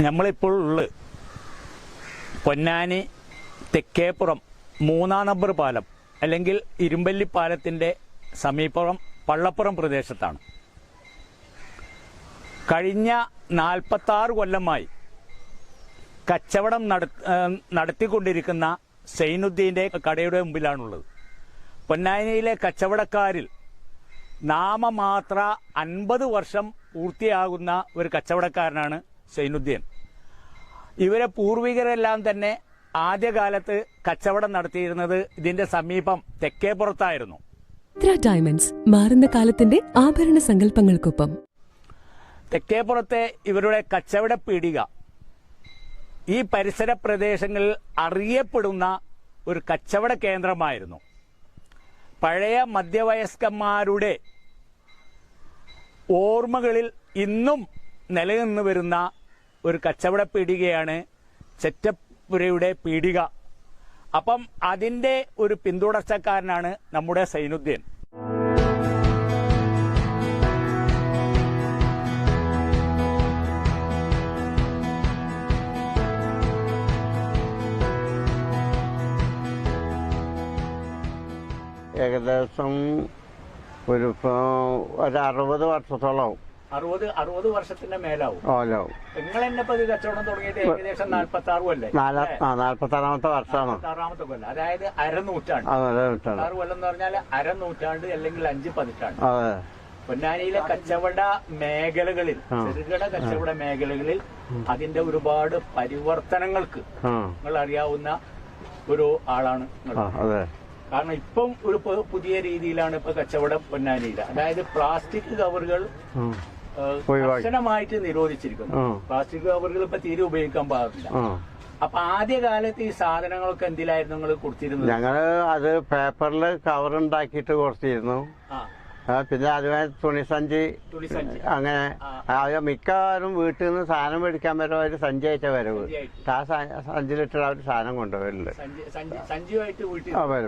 നമ്മളിപ്പോൾ ഉള്ളത് പൊന്നാനി തെക്കേപ്പുറം മൂന്നാം നമ്പർ പാലം അല്ലെങ്കിൽ ഇരുമ്പല്ലി പാലത്തിന്റെ സമീപം പള്ളപ്പുറം പ്രദേശത്താണ്. കഴിഞ്ഞ നാൽപ്പത്താറ് കൊല്ലമായി കച്ചവടം നട- നടത്തിക്കൊണ്ടിരിക്കുന്ന സൈനുദ്ദീന്റെ കടയുടെ മുമ്പിലാണുള്ളത്. പൊന്നാനിയിലെ കച്ചവടക്കാരിൽ നാമമാത്ര അൻപത് വർഷം പൂർത്തിയാകുന്ന ഒരു കച്ചവടക്കാരനാണ് സൈനുദ്ദീൻ. ഇവരെ പൂർവികരെല്ലാം തന്നെ ആദ്യകാലത്ത് കച്ചവടം നടത്തിയിരുന്നത് ഇതിന്റെ സമീപം തെക്കേപ്പുറത്തായിരുന്നു ചിത്ര ഡയമണ്ട്സ് മാറുന്ന കാലത്തിന്റെ ആഭരണ സങ്കല്പങ്ങൾക്കൊപ്പം. തെക്കേപ്പുറത്തെ ഇവരുടെ കച്ചവട പീടിക ഈ പരിസര പ്രദേശങ്ങളിൽ അറിയപ്പെടുന്ന ഒരു കച്ചവട കേന്ദ്രമായിരുന്നു. പഴയ മധ്യവയസ്കന്മാരുടെ ഓർമ്മകളിൽ ഇന്നും നിലനിന്ന് വരുന്ന ഒരു കച്ചവട പീടികയാണ് ചെറ്റപ്പുരയുടെ പീടിക. അപ്പം അതിന്റെ ഒരു പിന്തുടർച്ചക്കാരനാണ് നമ്മുടെ സൈനുദ്ദീൻ. ഏകദേശം ഒരു ഒരു അറുപത് വർഷത്തോളാവും. അറുപത് അറുപത് വർഷത്തിന്റെ മേലാവും. നിങ്ങൾ എന്നെ ഇപ്പൊ കച്ചവടം തുടങ്ങിയിട്ട് ഏകദേശം നാൽപ്പത്തി ആറ് കൊല്ലേ നാലാ ആറാമത്തെ വർഷമാണ്. ആറാമത്തെ കൊല്ലം. അതായത് അരനൂറ്റാണ്ട്. ആറ് കൊല്ലം എന്ന് പറഞ്ഞാൽ അരനൂറ്റാണ്ട് അല്ലെങ്കിൽ അഞ്ച് പതിറ്റാണ്ട്. പൊന്നാനിയിലെ കച്ചവട മേഖലകളിൽ. ചെറുകിട കച്ചവട മേഖലകളിൽ അതിന്റെ ഒരുപാട് പരിവർത്തനങ്ങൾക്ക് നിങ്ങൾ അറിയാവുന്ന ഒരു ആളാണ് കാരണം ഇപ്പം ഒരു പുതിയ രീതിയിലാണ് ഇപ്പൊ കച്ചവടം പൊന്നാനിയിൽ അതായത് പ്ലാസ്റ്റിക് കവറുകൾ. കർശനമായിട്ട് നിരോധിച്ചിരിക്കുന്നു. പ്ലാസ്റ്റിക് കവറുകൾ ഇപ്പൊ തീരെ ഉപയോഗിക്കാൻ പാടില്ല. അപ്പൊ ആദ്യ ആദ്യകാലത്ത് ഈ സാധനങ്ങളൊക്കെ എന്തിലായിരുന്നു നിങ്ങൾ കൊടുത്തിരുന്നത്? ഞങ്ങൾ അത് പേപ്പറിൽ കവർ ഉണ്ടാക്കിയിട്ട് കൊടുത്തിരുന്നു പിന്നെ അതുമായി തുണി സഞ്ചി അങ്ങനെ. അത് മിക്കവാറും വീട്ടിൽ നിന്ന് സാധനം മേടിക്കാൻ വരെ ഒരു സഞ്ചി ആയിട്ടാ വരവ്. സഞ്ചിയായിട്ട്. ആ സഞ്ചിയിലിട്ട് അവർ സാധനം കൊണ്ടുവരില്ല.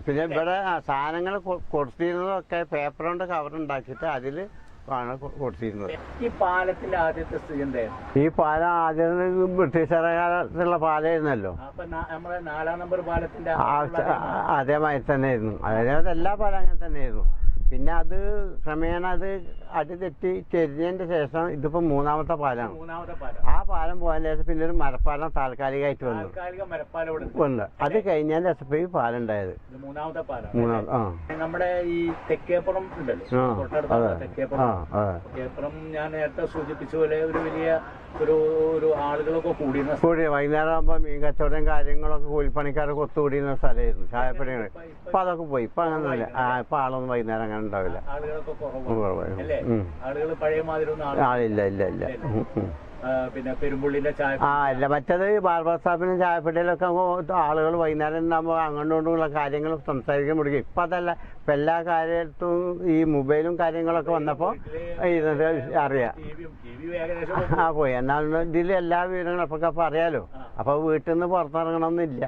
പിന്നെ ഇവിടെ സാധനങ്ങൾ കൊടുത്തിരുന്നതൊക്കെ പേപ്പർ കൊണ്ട് കവർ ഉണ്ടാക്കിയിട്ട് അതിൽ ആണ് കൊടുത്തിരുന്നത്. ഈ പാലത്തിന്റെ ആദ്യത്തെ സ്ഥിതി എന്തായിരുന്നു? ഈ പാലം ആദ്യം ബ്രിട്ടീഷുകാരുടെ കാലത്തുള്ള പാലമായിരുന്നല്ലോ നമ്മളെ നാലാം നമ്പർ പാലത്തിന്റെ അതേമാതിരി തന്നെ ആയിരുന്നു അതായത് എല്ലാ പാലം അങ്ങനെ തന്നെയായിരുന്നു. പിന്നെ അത് ക്രമേണ അത് അടി തെറ്റി ചെരിഞ്ഞതിന്റെ ശേഷം ഇതിപ്പോ മൂന്നാമത്തെ പാലമാണ് മൂന്നാമത്തെ പാലം. ആ പാലം പോയതിന് ശേഷം പിന്നെ ഒരു മരപ്പാലം താൽക്കാലികമായിട്ട് വന്നു. വന്നു. അത് കഴിഞ്ഞതിന്റെ ശേഷം ഈ പാലം ഉണ്ടായത് മൂന്നാമത്തെ പാലം ആ. നമ്മുടെ ഈ തെക്കേപ്പുറം ഉണ്ടല്ലോ. തെക്കേപ്പുറം ഞാൻ നേരത്തെ സൂചിപ്പിച്ച പോലെ ഒരു വലിയ ഒരു ഒരു ആളുകളൊക്കെ കൂടിയിരുന്ന സ്ഥലം. കൂടി വൈകുന്നേരം ആകുമ്പോ മീൻ കച്ചവടം കാര്യങ്ങളൊക്കെ കൂലിപ്പണിക്കാരൊക്കെ ഒത്തുകൂടിയിരുന്ന സ്ഥലമായിരുന്നു. ചായപ്പടികൾ ഇപ്പൊ അതൊക്കെ പോയി. ഇപ്പൊ അങ്ങനൊന്നുമില്ല. ആ ഇപ്പൊ ആളൊന്നും വൈകുന്നേരം അങ്ങനെ ഉണ്ടാവില്ല. അല്ലേ? ആളില്ല ഇല്ല ഇല്ല പിന്നെ പെരുമ്പുള്ളിന്റെ ചായ ആ ഇല്ല. മറ്റേത് ബാർബർ ഷാപ്പിനും ചായപ്പെട്ടിയിലൊക്കെ ആളുകൾ വൈകുന്നേരം ഉണ്ടാകുമ്പോൾ അങ്ങോട്ടും കാര്യങ്ങൾ സംസാരിക്കാൻ മുടിക്കും ഇപ്പൊ അതല്ല. ഇപ്പൊ എല്ലാ കാര്യത്തും ഈ മൊബൈലും കാര്യങ്ങളൊക്കെ വന്നപ്പോ ഇത് അറിയാം. ആ പോയി. എന്നാൽ ഇതിൽ എല്ലാ വിവരങ്ങളും അപ്പൊ അറിയാലോ അപ്പൊ വീട്ടിൽ നിന്ന് പുറത്തിറങ്ങണമെന്നില്ല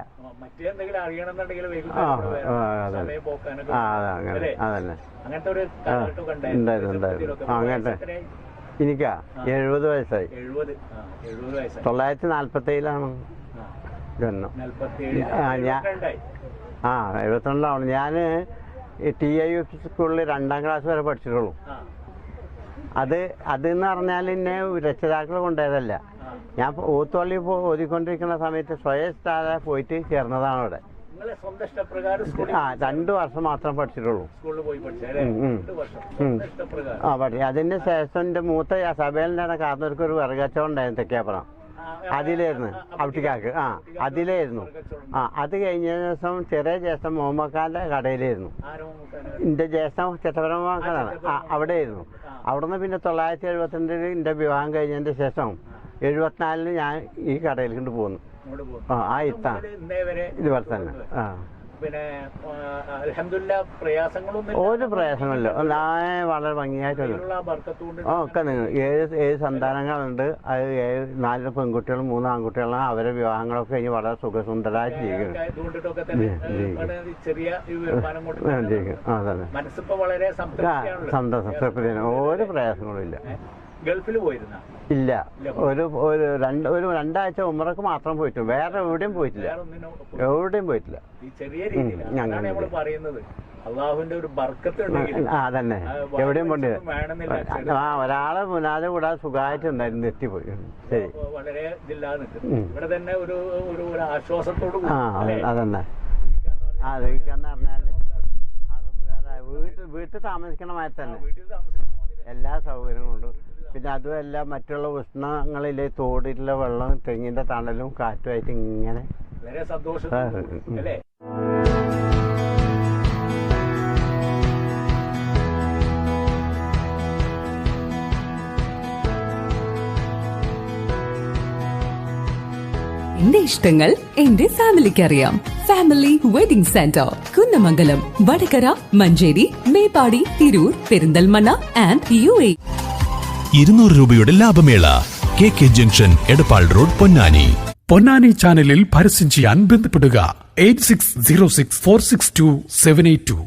അങ്ങനത്തെ. എനിക്കാ? എഴുപത് വയസ്സായി. തൊള്ളായിരത്തി നാല്പത്തി ഏഴിലാണ് ജന്മം ആ, എഴുപത്തിരണ്ടാവണം. ഞാൻ ടി ഐ സ്കൂളിൽ രണ്ടാം ക്ലാസ് വരെ പഠിച്ചിട്ടുള്ളൂ. അത് അതെന്ന് പറഞ്ഞാൽ എന്നെ രക്ഷിതാക്കൾ കൊണ്ടുപോയതല്ല. ഞാൻ ഊത്തുള്ളി ഓതിക്കൊണ്ടിരിക്കുന്ന സമയത്ത് സ്വയം സ്ഥാന പോയിട്ട് ചേർന്നതാണ് അവിടെ. ആ രണ്ടു വർഷം മാത്രം പഠിച്ചിട്ടുള്ളൂ. ആ പഠിച്ചു അതിന് ശേഷം എന്റെ മൂത്ത സഭയിലാണ് കാർന്നവർക്ക് ഒരു വിറകച്ചവടം ഉണ്ടായിരുന്നു തെക്കേപ്പുറം. അതിലായിരുന്നു. ആ, അവിട്ടിക്കാക്ക് ആ അതിലായിരുന്നു. ആ അത് കഴിഞ്ഞ ദിവസം ചെറിയ ജ്യേഷ്ഠൻ മുഹമ്മക്കാന്റെ കടയിലായിരുന്നു? എന്റെ ജ്യേഷ്ഠൻ ചെറ്റപരമാക്കാനാണ് ആ അവിടെയായിരുന്നു. അവിടുന്ന് പിന്നെ തൊള്ളായിരത്തി എഴുപത്തിരണ്ടിൽ എന്റെ വിവാഹം കഴിഞ്ഞതിന്റെ ശേഷം എഴുപത്തിനാലിന് ഞാൻ ഈ കടയിലേക്ക് പോന്നു. പോകുന്നു. ആ ആ ഇത്താ. ഇതുപോലെ തന്നെ. ആ. പിന്നെ അലഹമില്ല പ്രയാസങ്ങളൊന്നും ഒരു പ്രയാസങ്ങളില്ല. ഒന്നായ വളരെ ഭംഗിയായിട്ടുണ്ട് ഒക്കെ നിങ്ങൾ ഏഴ് ഏഴ് സന്താനങ്ങളുണ്ട്. അത് ഏഴ് നാല് പെൺകുട്ടികളും മൂന്ന് ആൺകുട്ടികളും അവരെ വിവാഹങ്ങളൊക്കെ കഴിഞ്ഞ് വളരെ സുഖസുന്ദരമായിട്ട് ജീവിക്കുന്നു. ചെറിയ വളരെ ആ സന്തോഷം ഒരു പ്രയാസങ്ങളും ഇല്ല. ഗൾഫിൽ പോയിരുന്ന? ഇല്ല. ഒരു ഒരു രണ്ട് ഒരു രണ്ടാഴ്ച ഉമ്മറക്ക് മാത്രം പോയിട്ടു വേറെ എവിടെയും പോയിട്ടില്ല. എവിടെയും പോയിട്ടില്ല. ഈ ചെറിയ രീതിയിൽ പറയുന്നത്. അള്ളാഹുവിന്റെ ഒരു ബർക്കത്ത് ഉണ്ടെങ്കിൽ ആ തന്നെ എവിടെയും പോണ്ടി ആ ഒരാളെ മുന്നാലെ കൂടാതെ സുഖമായിട്ട് ഉണ്ടായിരുന്നു എത്തിപ്പോയി ശരി. വളരെ ഇവിടെ തന്നെ ഒരു ഒരു ആശ്വാസത്തോട് ആ അതന്നെ. ആ ജീവിക്കാന്ന് പറഞ്ഞാൽ വീട്ടിൽ വീട്ടിൽ താമസിക്കണ മാതിരി തന്നെ. എല്ലാ സൗകര്യങ്ങളും ഉണ്ട്. പിന്നെ അതുമല്ല മറ്റുള്ള ഉഷ്ണങ്ങളിലെ തോടിലുള്ള വെള്ളം തെങ്ങിന്റെ തണലും കാറ്റുമായിട്ട് ഇങ്ങനെ വളരെ സന്തോഷം. അല്ലേ? എന്റെ ഇഷ്ടങ്ങൾ എന്റെ ഫാമിലിക്ക് അറിയാം family wedding centre Kunnamangalam Vadakara Manjeri Meppadi Tirur Perinthalmanna and U A ഇരുന്നൂറ് രൂപയുടെ ലാഭമേള K K junction Edappal road Ponnani. Ponnani ചാനലിൽ പരസ്യം ചെയ്യാൻ ബന്ധപ്പെടുക. Eight six zero six four six two seven eight two.